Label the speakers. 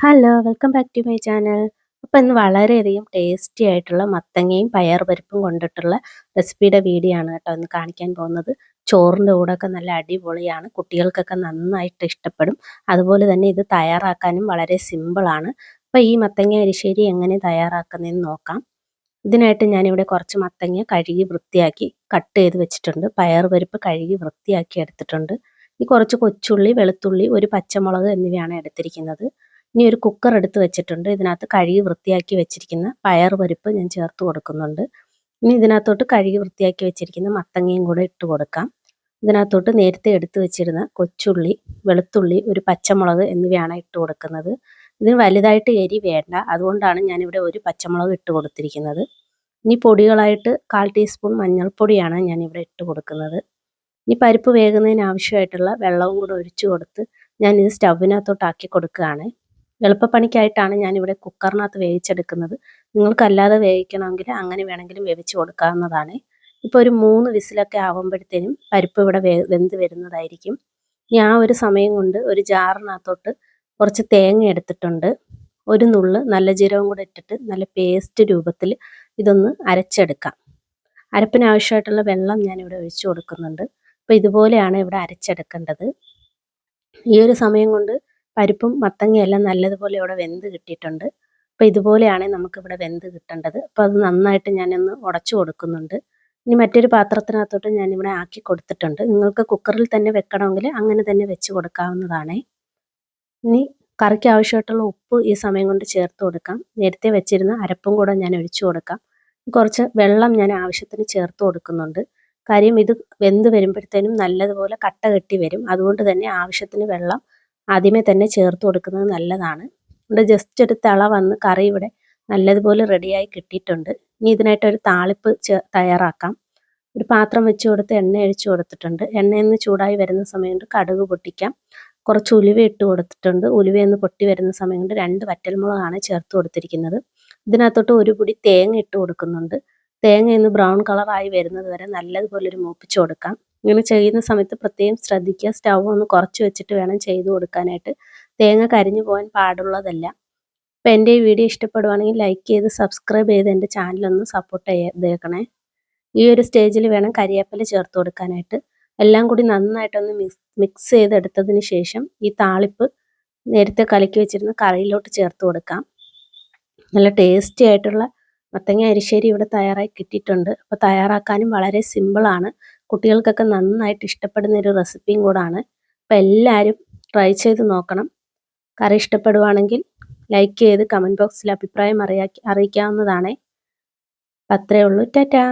Speaker 1: Hello welcome back to my channel അപ്പോൾ ഇന്ന് വളരെയധികം ടേസ്റ്റി ആയിട്ടുള്ള മത്തങ്ങയും പയർ പരിപ്പും കൊണ്ടിട്ടുള്ള റെസിപ്പിയുടെ വീഡിയോ ആണ് കേട്ടോ ഇന്ന് കാണിക്കാൻ പോകുന്നത്. ചോറിന്റെ കൂടെയൊക്കെ നല്ല അടിപൊളിയാണ്. കുട്ടികൾക്കൊക്കെ നന്നായിട്ട് ഇഷ്ടപ്പെടും. അതുപോലെ തന്നെ ഇത് തയ്യാറാക്കാനും വളരെ സിമ്പിളാണ് അപ്പോൾ ഈ മത്തങ്ങ അരിശ്ശേരി എങ്ങനെ തയ്യാറാക്കുന്നതെന്ന് നോക്കാം. ഇതിനായിട്ട് ഞാനിവിടെ കുറച്ച് മത്തങ്ങ കഴുകി വൃത്തിയാക്കി കട്ട് ചെയ്ത് വെച്ചിട്ടുണ്ട്. പയർ പരിപ്പ് കഴുകി വൃത്തിയാക്കി എടുത്തിട്ടുണ്ട്. ഈ കുറച്ച് കൊച്ചുള്ളി വെളുത്തുള്ളി ഒരു പച്ചമുളക് എന്നിവയാണ് എടുത്തിരിക്കുന്നത്. ഇനി ഒരു കുക്കർ എടുത്ത് വെച്ചിട്ടുണ്ട്. ഇതിനകത്ത് കഴുകി വൃത്തിയാക്കി വെച്ചിരിക്കുന്ന പയർ പരിപ്പ് ഞാൻ ചേർത്ത് കൊടുക്കുന്നുണ്ട്. ഇനി ഇതിനകത്തോട്ട് കഴുകി വൃത്തിയാക്കി വെച്ചിരിക്കുന്ന മത്തങ്ങയും കൂടെ ഇട്ട് കൊടുക്കാം. ഇതിനകത്തോട്ട് നേരത്തെ എടുത്ത് വെച്ചിരുന്ന കൊച്ചുള്ളി വെളുത്തുള്ളി ഒരു പച്ചമുളക് എന്നിവയാണ് ഇട്ട് കൊടുക്കുന്നത്. ഇതിന് വലുതായിട്ട് എരി വേണ്ട. അതുകൊണ്ടാണ് ഞാനിവിടെ ഒരു പച്ചമുളക് ഇട്ട് കൊടുത്തിരിക്കുന്നത്. ഇനി പൊടികളായിട്ട് കാൽ ടീസ്പൂൺ മഞ്ഞൾപ്പൊടിയാണ് ഞാനിവിടെ ഇട്ട് കൊടുക്കുന്നത്. ഇനി പരിപ്പ് വേകുന്നതിന് ആവശ്യമായിട്ടുള്ള വെള്ളവും കൂടെ ഒഴിച്ചു കൊടുത്ത് ഞാനിത് സ്റ്റൗവിനകത്തോട്ട് ആക്കി കൊടുക്കുകയാണ്. എളുപ്പപ്പണിക്കായിട്ടാണ് ഞാനിവിടെ കുക്കറിനകത്ത് വേവിച്ചെടുക്കുന്നത്. നിങ്ങൾക്ക് അല്ലാതെ വേവിക്കണമെങ്കിൽ അങ്ങനെ വേണമെങ്കിലും വേവിച്ച് കൊടുക്കാവുന്നതാണ്. ഇപ്പോൾ ഒരു മൂന്ന് വിസിലൊക്കെ ആകുമ്പോഴത്തേനും പരിപ്പ് ഇവിടെ വെന്ത് വരുന്നതായിരിക്കും. ഇനി ആ ഒരു സമയം കൊണ്ട് ഒരു ജാറിനകത്തോട്ട് കുറച്ച് തേങ്ങ എടുത്തിട്ടുണ്ട്. ഒരു നുള്ള് നല്ല ജീരകം കൂടെ ഇട്ടിട്ട് നല്ല പേസ്റ്റ് രൂപത്തിൽ ഇതൊന്ന് അരച്ചെടുക്കാം. അരപ്പിനാവശ്യമായിട്ടുള്ള വെള്ളം ഞാനിവിടെ ഒഴിച്ചു കൊടുക്കുന്നുണ്ട്. അപ്പോൾ ഇതുപോലെയാണ് ഇവിടെ അരച്ചെടുക്കേണ്ടത്. ഈ ഒരു സമയം കൊണ്ട് പരിപ്പും മത്തങ്ങയെല്ലാം നല്ലതുപോലെ ഇവിടെ വെന്ത് കിട്ടിയിട്ടുണ്ട്. അപ്പോൾ ഇതുപോലെയാണ് നമുക്കിവിടെ വെന്ത് കിട്ടേണ്ടത്. അപ്പോൾ അത് നന്നായിട്ട് ഞാനൊന്ന് ഉടച്ചു കൊടുക്കുന്നുണ്ട്. ഇനി മറ്റൊരു പാത്രത്തിനകത്തോട്ട് ഞാനിവിടെ ആക്കി കൊടുത്തിട്ടുണ്ട്. നിങ്ങൾക്ക് കുക്കറിൽ തന്നെ വെക്കണമെങ്കിൽ അങ്ങനെ തന്നെ വെച്ച് കൊടുക്കാവുന്നതാണ്. ഇനി കറിക്ക് ആവശ്യമായിട്ടുള്ള ഉപ്പ് ഈ സമയം കൊണ്ട് ചേർത്ത് കൊടുക്കാം. നേരത്തെ വെച്ചിരുന്ന അരപ്പും കൂടെ ഞാൻ ഒഴിച്ചു കൊടുക്കാം. കുറച്ച് വെള്ളം ഞാൻ ആവശ്യത്തിന് ചേർത്ത് കൊടുക്കുന്നുണ്ട്. കാര്യം ഇത് വെന്ത് വരുമ്പോഴത്തേനും നല്ലതുപോലെ കട്ട കെട്ടി വരും. അതുകൊണ്ട് തന്നെ ആവശ്യത്തിന് വെള്ളം ആദ്യമേ തന്നെ ചേർത്ത് കൊടുക്കുന്നത് നല്ലതാണ്. ഇവിടെ ജസ്റ്റ് ഒരു തിള വന്ന് കറി ഇവിടെ നല്ലതുപോലെ റെഡിയായി കിട്ടിയിട്ടുണ്ട്. ഇനി ഇതിനായിട്ട് ഒരു താളിപ്പ് തയ്യാറാക്കാം. ഒരു പാത്രം വെച്ച് കൊടുത്ത് എണ്ണ അഴിച്ചു കൊടുത്തിട്ടുണ്ട്. എണ്ണയൊന്ന് ചൂടായി വരുന്ന സമയം കൊണ്ട് കടുക് പൊട്ടിക്കാം. കുറച്ച് ഉലുവ ഇട്ട് കൊടുത്തിട്ടുണ്ട്. ഉലുവയൊന്ന് പൊട്ടി വരുന്ന സമയം കൊണ്ട് രണ്ട് വറ്റൽമുളകാണ് ചേർത്ത് കൊടുത്തിരിക്കുന്നത്. ഇതിനകത്തോട്ട് ഒരു പൊടി തേങ്ങ ഇട്ട് കൊടുക്കുന്നുണ്ട്. തേങ്ങ ഒന്ന് ബ്രൗൺ കളറായി വരുന്നത് വരെ നല്ലതുപോലെ ഒരു മൂപ്പിച്ച് കൊടുക്കാം. ഇങ്ങനെ ചെയ്യുന്ന സമയത്ത് പ്രത്യേകം ശ്രദ്ധിക്കുക. സ്റ്റൗ ഒന്ന് കുറച്ച് വെച്ചിട്ട് വേണം ചെയ്ത് കൊടുക്കാനായിട്ട്. തേങ്ങ കരിഞ്ഞു പോകാൻ പാടുള്ളതല്ല. അപ്പോൾ എന്റെ ഈ വീഡിയോ ഇഷ്ടപ്പെടുവാണെങ്കിൽ ലൈക്ക് ചെയ്ത് സബ്സ്ക്രൈബ് ചെയ്ത് എന്റെ ചാനലൊന്ന് സപ്പോർട്ട് ചെയ്തേക്കണേ. ഈ ഒരു സ്റ്റേജിൽ വേണം കരിയേപ്പില ചേർത്ത് കൊടുക്കാനായിട്ട്. എല്ലാം കൂടി നന്നായിട്ടൊന്ന് മിക്സ് മിക്സ് ചെയ്തെടുത്തതിന് ശേഷം ഈ താളിപ്പ് നേരത്തെ കലക്കി വെച്ചിരുന്ന കറിയിലോട്ട് ചേർത്ത് കൊടുക്കാം. നല്ല ടേസ്റ്റി ആയിട്ടുള്ള മത്തങ്ങ അരിശ്ശേരി ഇവിടെ തയ്യാറായി കിട്ടിയിട്ടുണ്ട്. അപ്പോൾ തയ്യാറാക്കാനും വളരെ സിമ്പിളാണ്. കുട്ടികൾക്കൊക്കെ നന്നായിട്ട് ഇഷ്ടപ്പെടുന്ന ഒരു റെസിപ്പിയും കൂടാണ്. അപ്പോൾ എല്ലാവരും ട്രൈ ചെയ്ത് നോക്കണം. കറി ഇഷ്ടപ്പെടുവാണെങ്കിൽ ലൈക്ക് ചെയ്ത് കമന്റ് ബോക്സിൽ അഭിപ്രായം അറിയാ അറിയിക്കാവുന്നതാണ്. അത്രയേ ഉള്ളൂ. ടാറ്റാ.